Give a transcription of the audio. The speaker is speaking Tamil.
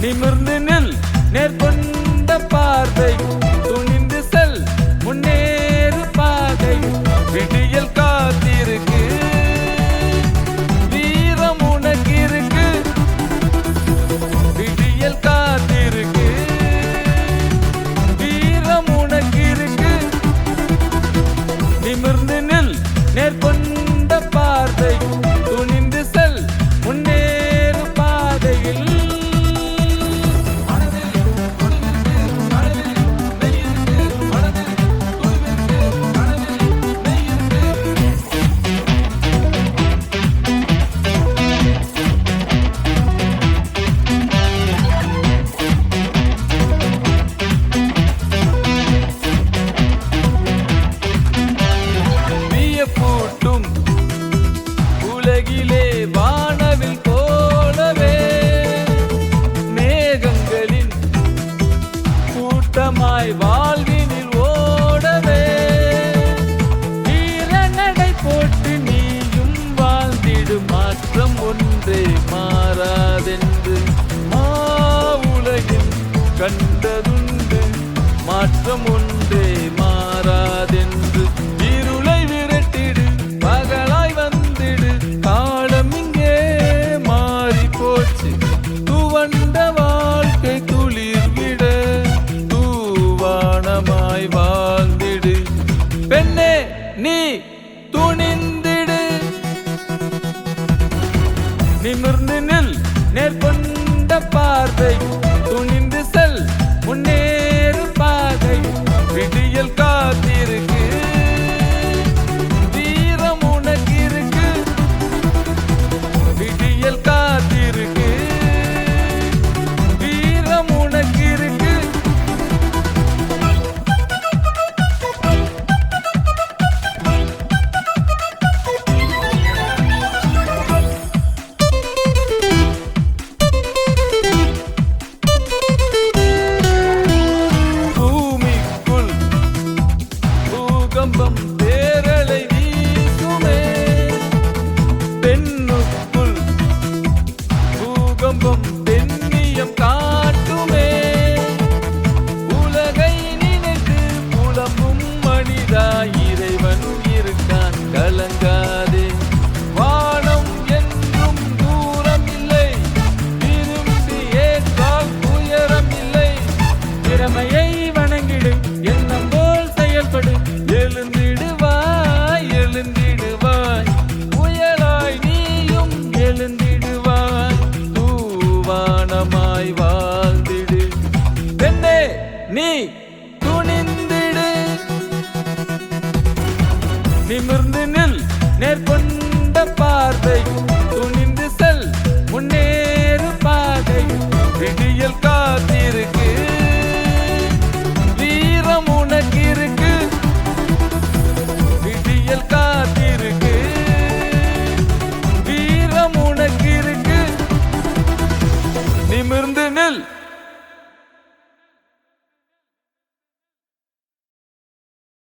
Himmer nimmer. மாறாதென்று மா உலகில் கண்டதுண்டு. மாற்றம் ஒன்றே மாறாதென்று. இருளை விரட்டிடு பகலாய் வந்திடு. காலம் இங்கே மாறி போச்சு துவண்ட வாழ்க்கை துளிர் விட தூவானமாய் வாழ்ந்திடு. பெண்ணே நீ நிமிர்ந்து நெல் நேர்கொண்ட பார்வை. சுகமாய் வாழ்ந்திடு. பெண்ணே நீ துணிந்திடு. நிமிர்ந்து நில் நேர்கொண்ட பார்வை. நிமிர்ந்து நில்.